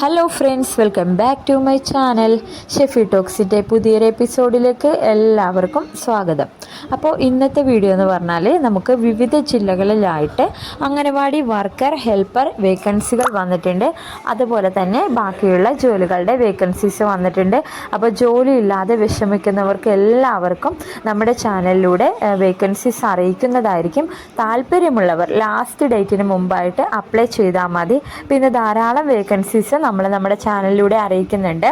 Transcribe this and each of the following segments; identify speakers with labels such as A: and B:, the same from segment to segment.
A: Hello friends welcome back to my channel Shefi ടോക്സിന്റെ പുതിയൊരു എപ്പിസോഡിലേക്ക് എല്ലാവർക്കും സ്വാഗതം. അപ്പോൾ ഇന്നത്തെ വീഡിയോ എന്ന് പറഞ്ഞാൽ നമുക്ക് വിവിധ ജില്ലകളിലായിട്ട് അംഗനവാടി വർക്കർ ഹെൽപ്പർ വേക്കൻസികൾ വന്നിട്ടുണ്ട്. അതുപോലെ തന്നെ ബാക്കിയുള്ള ജോലികളുടെ വേക്കൻസീസ് വന്നിട്ടുണ്ട്. അപ്പോൾ ജോലി ഇല്ലാതെ വിഷമിക്കുന്നവർക്ക് എല്ലാവർക്കും നമ്മുടെ ചാനലിലൂടെ വേക്കൻസീസ് അറിയിക്കുന്നതായിരിക്കും. താല്പര്യമുള്ളവർ ലാസ്റ്റ് ഡേറ്റിന് മുമ്പായിട്ട് അപ്ലൈ ചെയ്താൽ മതി. പിന്നെ ധാരാളം വേക്കൻസീസ് നമ്മൾ നമ്മുടെ ചാനലിലൂടെ അറിയിക്കുന്നുണ്ട്.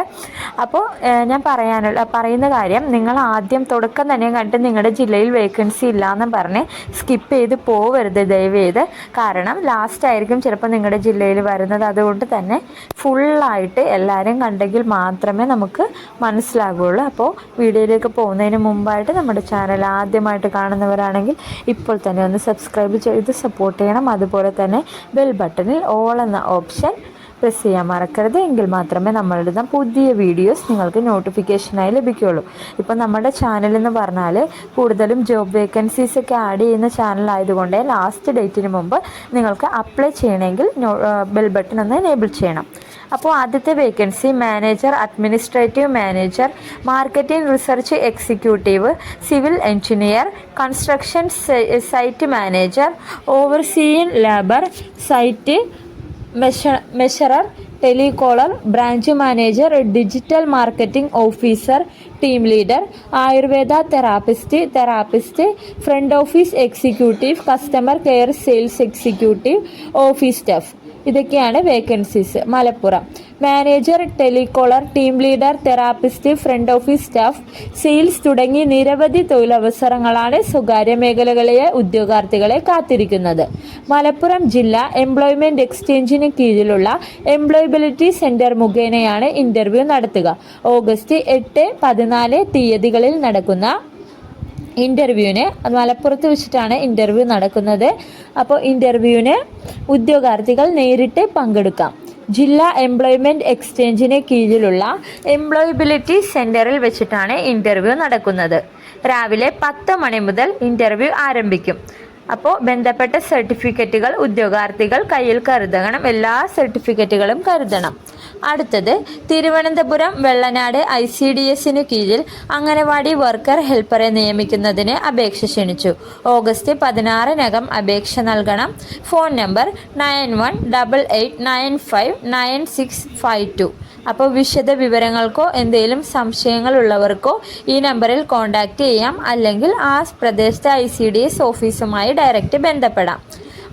A: അപ്പോൾ ഞാൻ പറയാനുള്ള പറയുന്ന കാര്യം നിങ്ങൾ ആദ്യം തുടക്കം തന്നെ കണ്ട് നിങ്ങളുടെ ജില്ലയിൽ വേക്കൻസി ഇല്ലയെന്ന് പറഞ്ഞ് സ്കിപ്പ് ചെയ്ത് പോവരുത് ദയവ് ചെയ്ത് കാരണം ലാസ്റ്റ് ആയിരിക്കും ചിലപ്പോൾ നിങ്ങളുടെ ജില്ലയിൽ വരുന്നത്. അതുകൊണ്ട് തന്നെ ഫുള്ളായിട്ട് എല്ലാവരും കണ്ടെങ്കിൽ മാത്രമേ നമുക്ക് മനസ്സിലാകുള്ളൂ. അപ്പോൾ വീഡിയോയിലേക്ക് പോകുന്നതിന് മുമ്പായിട്ട് നമ്മുടെ ചാനൽ ആദ്യമായിട്ട് കാണുന്നവരാണെങ്കിൽ ഇപ്പോൾ തന്നെ ഒന്ന് സബ്സ്ക്രൈബ് ചെയ്ത് സപ്പോർട്ട് ചെയ്യണം. അതുപോലെ തന്നെ ബെൽ ബട്ടണിൽ ഓൾ എന്ന ഓപ്ഷൻ പ്രസ് ചെയ്യാൻ മറക്കരുത്. എങ്കിൽ മാത്രമേ നമ്മളിടുന്ന പുതിയ വീഡിയോസ് നിങ്ങൾക്ക് നോട്ടിഫിക്കേഷനായി ലഭിക്കുകയുള്ളൂ. ഇപ്പം നമ്മുടെ ചാനൽ എന്ന് പറഞ്ഞാൽ കൂടുതലും ജോബ് വേക്കൻസീസ് ഒക്കെ ആഡ് ചെയ്യുന്ന ചാനൽ ആയതുകൊണ്ട് ലാസ്റ്റ് ഡേറ്റിന് മുമ്പ് നിങ്ങൾക്ക് അപ്ലൈ ചെയ്യണമെങ്കിൽ ബെൽ ബട്ടൺ ഒന്ന് എനേബിൾ ചെയ്യണം. അപ്പോൾ ആദ്യത്തെ vacancy manager administrative manager marketing research executive civil engineer construction site manager overseeing labour site measurer telecaller branch manager digital marketing officer team leader Ayurveda therapist therapist front office executive customer care sales executive office staff. ഇതൊക്കെയാണ് vacancies. Malappuram. Manager telecaller team leader therapist front office staff sales തുടങ്ങി നിരവധി തൊഴിലവസരങ്ങളാണ് സ്വകാര്യ മേഖലകളിലെ ഉദ്യോഗാർത്ഥികളെ കാത്തിരിക്കുന്നത്. മലപ്പുറം ജില്ല employment എക്സ്ചേഞ്ചിന് കീഴിലുള്ള employability centre മുഖേനയാണ് ഇന്റർവ്യൂ നടത്തുക. ഓഗസ്റ്റ് എട്ട് പതിനാല് തീയതികളിൽ നടക്കുന്ന ഇന്റർവ്യൂവിന് മലപ്പുറത്ത് വെച്ചിട്ടാണ് ഇന്റർവ്യൂ നടക്കുന്നത്. അപ്പോൾ ഇന്റർവ്യൂവിന് ഉദ്യോഗാർത്ഥികൾ നേരിട്ട് പങ്കെടുക്കാം. ജില്ലാ എംപ്ലോയ്മെന്റ് എക്സ്ചേഞ്ചിന് കീഴിലുള്ള എംപ്ലോയബിലിറ്റി സെന്ററിൽ വെച്ചിട്ടാണ് ഇന്റർവ്യൂ നടക്കുന്നത്. രാവിലെ പത്ത് മണി മുതൽ ഇന്റർവ്യൂ ആരംഭിക്കും. അപ്പോൾ ബന്ധപ്പെട്ട സർട്ടിഫിക്കറ്റുകൾ ഉദ്യോഗാർത്ഥികൾ കയ്യിൽ കരുതണം. എല്ലാ സർട്ടിഫിക്കറ്റുകളും കരുതണം. അടുത്തത് Thiruvananthapuram Vellanad I C D എസിന് കീഴിൽ അംഗനവാടി വർക്കർ ഹെൽപ്പറെ നിയമിക്കുന്നതിന് അപേക്ഷ ക്ഷണിച്ചു. ഓഗസ്റ്റ് പതിനാറിനകം അപേക്ഷ നൽകണം. Phone number nine one double eight nine five nine six five two. അപ്പോൾ വിശദ വിവരങ്ങൾക്കോ എന്തെങ്കിലും സംശയങ്ങൾ സംശയങ്ങളുള്ളവർക്കോ ഈ നമ്പറിൽ കോൺടാക്റ്റ് ചെയ്യാം. അല്ലെങ്കിൽ ആ പ്രദേശത്തെ ഐ സി ഡി എസ് ഓഫീസുമായി ഡയറക്റ്റ് ബന്ധപ്പെടാം.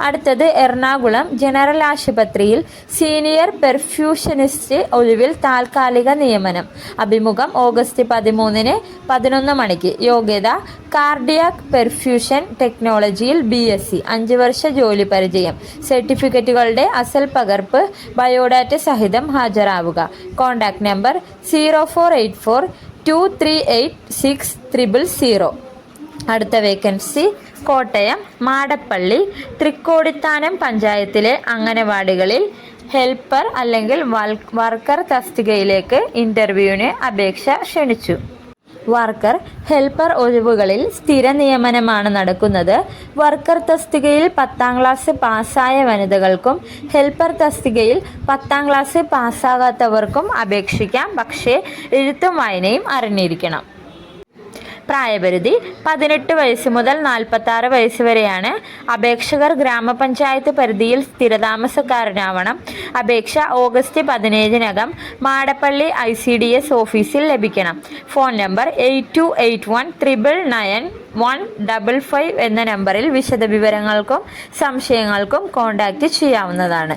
A: അടുത്തത് എറണാകുളം ജനറൽ ആശുപത്രിയിൽ സീനിയർ പെർഫ്യൂഷനിസ്റ്റ് ഒഴിവിൽ താൽക്കാലിക നിയമനം. അഭിമുഖം ഓഗസ്റ്റ് പതിമൂന്നിന് പതിനൊന്ന് മണിക്ക്. യോഗ്യത കാർഡിയാക് പെർഫ്യൂഷൻ ടെക്നോളജിയിൽ ബി എസ് സി. അഞ്ച് വർഷ ജോലി പരിചയം. സർട്ടിഫിക്കറ്റുകളുടെ അസൽ പകർപ്പ് ബയോഡാറ്റ സഹിതം ഹാജരാവുക. Contact number zero four eight four two three eight six triple zero. അടുത്ത വേക്കൻസി കോട്ടയം മാടപ്പള്ളി തൃക്കോടിത്താനം പഞ്ചായത്തിലെ അംഗനവാടികളിൽ ഹെൽപ്പർ അല്ലെങ്കിൽ വർക്കർ തസ്തികയിലേക്ക് ഇന്റർവ്യൂവിന് അപേക്ഷ ക്ഷണിച്ചു. വർക്കർ ഹെൽപ്പർ ഒഴിവുകളിൽ സ്ഥിര നിയമനമാണ് നടക്കുന്നത്. വർക്കർ തസ്തികയിൽ പത്താം ക്ലാസ് പാസ്സായ വനിതകൾക്കും ഹെൽപ്പർ തസ്തികയിൽ പത്താം ക്ലാസ് പാസ്സാകാത്തവർക്കും അപേക്ഷിക്കാം. പക്ഷേ എഴുത്തും വായനയും അറിഞ്ഞിരിക്കണം. പ്രായപരിധി പതിനെട്ട് വയസ്സ് മുതൽ നാൽപ്പത്തി വയസ്സ് വരെയാണ്. അപേക്ഷകർ ഗ്രാമപഞ്ചായത്ത് പരിധിയിൽ സ്ഥിരതാമസക്കാരനാവണം. അപേക്ഷ August പതിനേഴിനകം Madappally I C D S ഓഫീസിൽ ലഭിക്കണം. Phone number eight two eight one triple nine one double five എന്ന നമ്പറിൽ വിശദവിവരങ്ങൾക്കും സംശയങ്ങൾക്കും കോൺടാക്റ്റ് ചെയ്യാവുന്നതാണ്.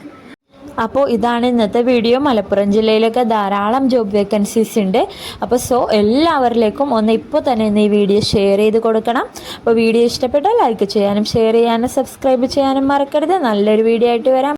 A: അപ്പോൾ ഇതാണ് ഇന്നത്തെ വീഡിയോ. മലപ്പുറം ജില്ലയിലൊക്കെ ധാരാളം ജോബ് വേക്കൻസീസ് ഉണ്ട്. അപ്പോൾ സോ എല്ലാവരിലേക്കും ഒന്ന് ഇപ്പോൾ തന്നെ ഇന്ന് ഈ വീഡിയോ ഷെയർ ചെയ്ത് കൊടുക്കണം. അപ്പോൾ വീഡിയോ ഇഷ്ടപ്പെട്ടാൽ ലൈക്ക് ചെയ്യാനും ഷെയർ ചെയ്യാനും സബ്സ്ക്രൈബ് ചെയ്യാനും മറക്കരുത്. നല്ലൊരു വീഡിയോ ആയിട്ട് വരാം.